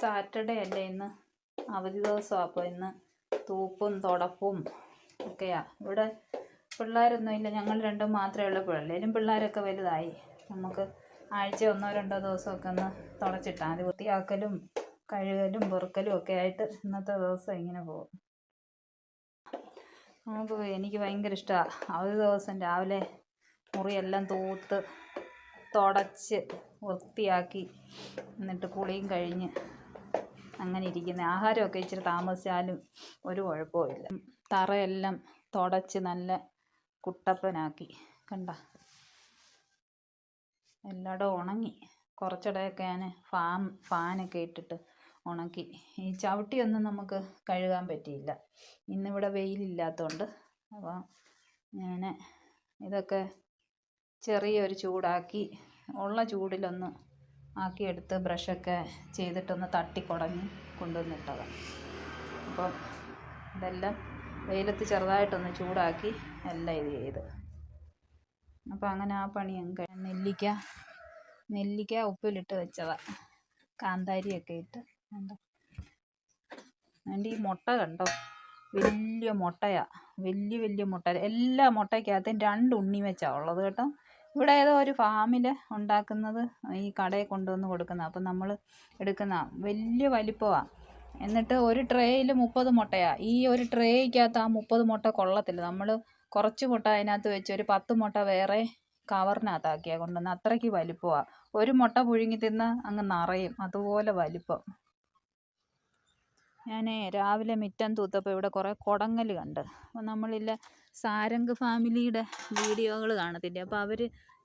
Saturday അല്ലേ ഇന്ന്? അവധി ദിവസമാണ് അപ്പോൾ ഇന്ന്. തൂപ്പും തുടപ്പും ഒക്കെയാ. ഇവിടെ പിള്ളേരൊന്നും ഇല്ല. ഞങ്ങൾ രണ്ടും മാത്രമേ ഉള്ളൂ. പിള്ളേരും പിള്ളേരൊക്കെ വലുതായി. നമുക്ക് ആഴ്ച ഒന്നോ രണ്ടോ ദിവസമൊക്കെ ഒന്ന് തുടച്ചിട്ടാൽ മതി വൃത്തിയാക്കലും കഴുകലും പെറുക്കലും ഒക്കെ ആയിട്ട് ഇന്നത്തെ ദിവസം ഇങ്ങനെ പോകും. നമുക്ക് എനിക്ക് ഭയങ്കര ഇഷ്ടമാണ് അവധി ദിവസം രാവിലെ മുറിയെല്ലാം തൂത്ത് തുടച്ച് വൃത്തിയാക്കി എന്നിട്ട് കുളിയും കഴിഞ്ഞ് അങ്ങനെ ഇരിക്കുന്നത് ആഹാരമൊക്കെ ഇച്ചിരി താമസിച്ചാലും ഒരു കുഴപ്പമില്ല തറയെല്ലാം തുടച്ച് നല്ല കുട്ടപ്പനാക്കി. കണ്ട? എല്ലായിടവും ഉണങ്ങി. കുറച്ചിടയൊക്കെ ഞാൻ ഫാം ഫാനൊക്കെ ഇട്ടിട്ട് ഉണക്കി. ഈ ചവിട്ടിയൊന്നും നമുക്ക് കഴുകാൻ പറ്റിയില്ല. ഇന്നിവിടെ വെയിലില്ലാത്തതുകൊണ്ട് അപ്പോൾ ഞാൻ ഇതൊക്കെ ചെറിയൊരു ചൂടാക്കി ഉള്ള ചൂടിലൊന്ന് ആക്കിയെടുത്ത് ബ്രഷൊക്കെ ചെയ്തിട്ടൊന്ന് തട്ടിക്കുടഞ്ഞ് കൊണ്ടുവന്നിട്ടതാണ് അപ്പം ഇതെല്ലാം വെയിലത്ത് ചെറുതായിട്ടൊന്ന് ചൂടാക്കി എല്ലാം ഇത് ചെയ്ത്. അപ്പം അങ്ങനെ ആ പണി ഞങ്ങൾക്ക് നെല്ലിക്ക നെല്ലിക്ക ഉപ്പിലിട്ട് വെച്ചതാണ് കാന്താരിയൊക്കെ ഇട്ട്. കണ്ടോ അതിന്റെ ഈ മുട്ട കണ്ടോ? വലിയ മുട്ടയാ. വലിയ വലിയ മുട്ട. എല്ലാ മുട്ടയ്ക്കകത്തും രണ്ട് ഉണ്ണി വെച്ചാണ് ഉള്ളത് കേട്ടോ. ഇവിടെ ഏതോ ഒരു ഫാമിൽ ഉണ്ടാക്കുന്നത് ഈ കടയിൽ കൊണ്ടുവന്ന് കൊടുക്കുന്ന അപ്പം നമ്മൾ എടുക്കുന്ന വലിയ വലിപ്പമാണ് എന്നിട്ട് ഒരു ട്രേയിൽ മുപ്പത് മുട്ടയാണ് ഈ ഒരു ട്രേയ്ക്കകത്ത് ആ മുപ്പത് മുട്ട കൊള്ളത്തില്ല. നമ്മൾ കുറച്ച് മുട്ട അതിനകത്ത് വെച്ച് ഒരു പത്ത് മുട്ട വേറെ കവറിനകത്താക്കിയാണ് കൊണ്ടുവന്നത് അത്രയ്ക്ക് വലിപ്പമാണ് ഒരു മുട്ട പുഴുങ്ങി തിന്ന് അങ്ങ് നിറയും. അതുപോലെ വലിപ്പം. ഞാൻ രാവിലെ മുറ്റം തൂത്തപ്പോൾ ഇവിടെ കുറേ കുടങ്ങൽ കണ്ട്. അപ്പോൾ നമ്മളില്ല സാരംഗ് ഫാമിലിയുടെ വീഡിയോകൾ കാണത്തില്ലേ? അപ്പോൾ അവർ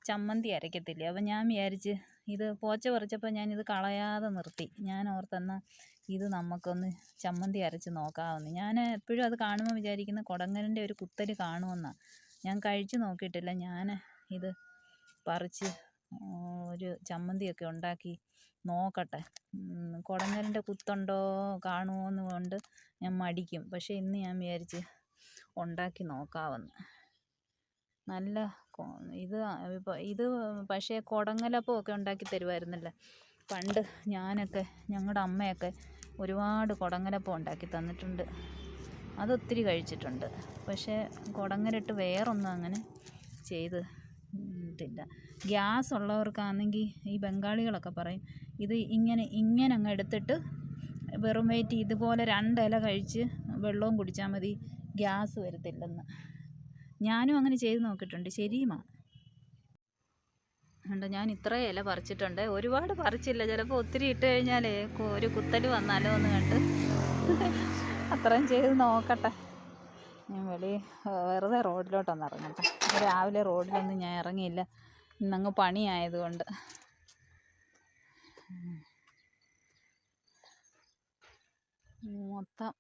ചമ്മന്തി അരയ്ക്കത്തില്ല? അപ്പോൾ ഞാൻ വിചാരിച്ച് ഇത് പോച്ച പറിച്ചപ്പോൾ ഞാനിത് കളയാതെ നിർത്തി. ഞാൻ ഓർത്തെന്നാൽ ഇത് നമുക്കൊന്ന് ചമ്മന്തി അരച്ച് നോക്കാമെന്ന് ഞാൻ എപ്പോഴും അത് കാണുമ്പോൾ വിചാരിക്കുന്ന കുടങ്ങലിന്റെ ഒരു കുത്തൽ കാണുമെന്നാണ് ഞാൻ കഴിച്ചു നോക്കിയിട്ടില്ല. ഞാൻ ഇത് പറിച്ച് ഒരു ചമ്മന്തിയൊക്കെ ഉണ്ടാക്കി നോക്കട്ടെ. കുടങ്ങലിന്റെ കുത്തുണ്ടോ കാണുമോ എന്ന് കൊണ്ട് ഞാൻ മടിക്കും. പക്ഷേ ഇന്ന് ഞാൻ വിചാരിച്ച് ഉണ്ടാക്കി നോക്കാമെന്ന്. നല്ല ഇത് ഇപ്പോൾ ഇത് പക്ഷേ കുടങ്ങലപ്പം ഒക്കെ ഉണ്ടാക്കി തരുമായിരുന്നല്ലോ പണ്ട് ഞാനൊക്കെ ഞങ്ങളുടെ അമ്മയൊക്കെ ഒരുപാട് കുടങ്ങലപ്പം ഉണ്ടാക്കി തന്നിട്ടുണ്ട്. അതൊത്തിരി കഴിച്ചിട്ടുണ്ട്. പക്ഷേ കുടങ്ങലിട്ട് വേറൊന്നും അങ്ങനെ ചെയ്ത് ട്ടില്ല ഗ്യാസ് ഉള്ളവർക്കാണെങ്കിൽ ഈ ബംഗാളികളൊക്കെ പറയും ഇത് ഇങ്ങനെ ഇങ്ങനെ അങ്ങ് എടുത്തിട്ട് വെറും വയറ്റിൽ ഇതുപോലെ രണ്ട് ഇല കഴിച്ച് വെള്ളവും കുടിച്ചാൽ മതി ഗ്യാസ് വരത്തില്ലെന്ന്. ഞാനും അങ്ങനെ ചെയ്ത് നോക്കിയിട്ടുണ്ട് ശരിയുമാണ്. ഉണ്ട് ഞാൻ ഇത്ര ഇല പറിച്ചിട്ടുണ്ട്. ഒരുപാട് പറിച്ചില്ല ചിലപ്പോൾ ഒത്തിരി ഇട്ട് കഴിഞ്ഞാൽ ഒരു കുത്തൽ വന്നാലോ എന്ന് കണ്ട്. അത്രയും ചെയ്ത് നോക്കട്ടെ. ഞാൻ വെളി വെറുതെ റോഡിലോട്ടൊന്ന് ഇറങ്ങട്ടെ. രാവിലെ റോഡിലൊന്നും ഞാൻ ഇറങ്ങിയില്ല. ഇന്നങ്ങ് പണിയായതുകൊണ്ട്. മൊത്തം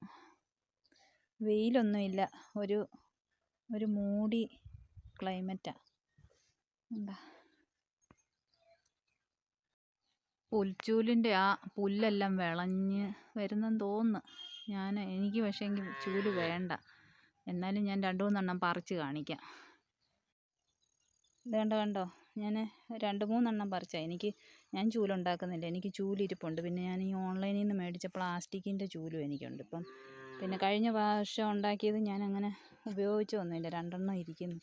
വെയിലൊന്നുമില്ല. ഒരു ഒരു മൂടി ക്ലൈമറ്റാണ് എന്താ? പുൽച്ചൂലിന്റെ ആ പുല്ലെല്ലാം വിളഞ്ഞ് വരുന്നെന്ന് തോന്നുന്നു. ഞാൻ എനിക്ക് പക്ഷേ എങ്കിൽ ചൂൽ വേണ്ട. എന്നാലും ഞാൻ രണ്ട് മൂന്നെണ്ണം പറിച്ച് കാണിക്കാം. ഇത് കണ്ടോ കണ്ടോ ഞാൻ രണ്ട് മൂന്നെണ്ണം പറിച്ചാൽ എനിക്ക് ഞാൻ ചൂലുണ്ടാക്കുന്നില്ല. എനിക്ക് ചൂലിരിപ്പുണ്ട്. പിന്നെ ഞാൻ ഈ ഓൺലൈനിൽ നിന്ന് മേടിച്ച പ്ലാസ്റ്റിക്കിന്റെ ചൂലും എനിക്കുണ്ട്. ഇപ്പം പിന്നെ കഴിഞ്ഞ പ്രാവശ്യം ഉണ്ടാക്കിയത് ഞാൻ അങ്ങനെ ഉപയോഗിച്ചൊന്നുമില്ല രണ്ടെണ്ണം ഇരിക്കുന്നു.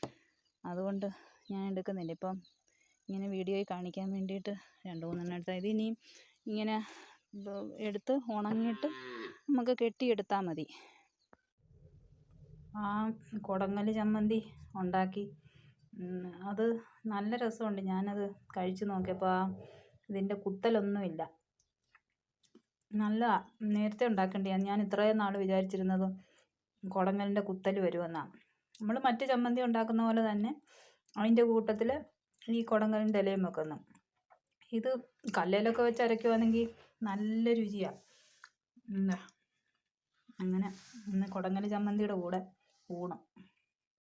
അതുകൊണ്ട് ഞാൻ എടുക്കുന്നില്ല. ഇപ്പം ഇങ്ങനെ വീഡിയോയിൽ കാണിക്കാൻ വേണ്ടിയിട്ട് രണ്ട് മൂന്നെണ്ണം എടുത്താൽ ഇത് ഇനിയും ഇങ്ങനെ എടുത്ത് ഉണങ്ങിയിട്ട് നമുക്ക് കെട്ടിയെടുത്താൽ മതി. ആ കുടങ്ങൽ ചമ്മന്തി ഉണ്ടാക്കി അത് നല്ല രസമുണ്ട്. ഞാനത് കഴിച്ചു നോക്കിയപ്പോൾ ആ ഇതിന്റെ കുത്തലൊന്നുമില്ല. നല്ല നേരത്തെ ഉണ്ടാക്കേണ്ടതാണ് ഞാൻ ഇത്രയും നാൾ വിചാരിച്ചിരുന്നത് കുടങ്ങലിന്റെ കുത്തൽ വരുമെന്നാണ് നമ്മൾ മറ്റ് ചമ്മന്തി ഉണ്ടാക്കുന്ന പോലെ തന്നെ അതിന്റെ കൂട്ടത്തിൽ ഈ കുടങ്ങലിന്റെ ഇലയും വെക്കുന്നു. ഇത് കല്ലിലൊക്കെ വെച്ച് അരയ്ക്കുവാണെങ്കിൽ നല്ല രുചിയാണ് എന്താ അങ്ങനെ ഇന്ന് കുടങ്ങൽ ചമ്മന്തിയുടെ കൂടെ ഊണ്.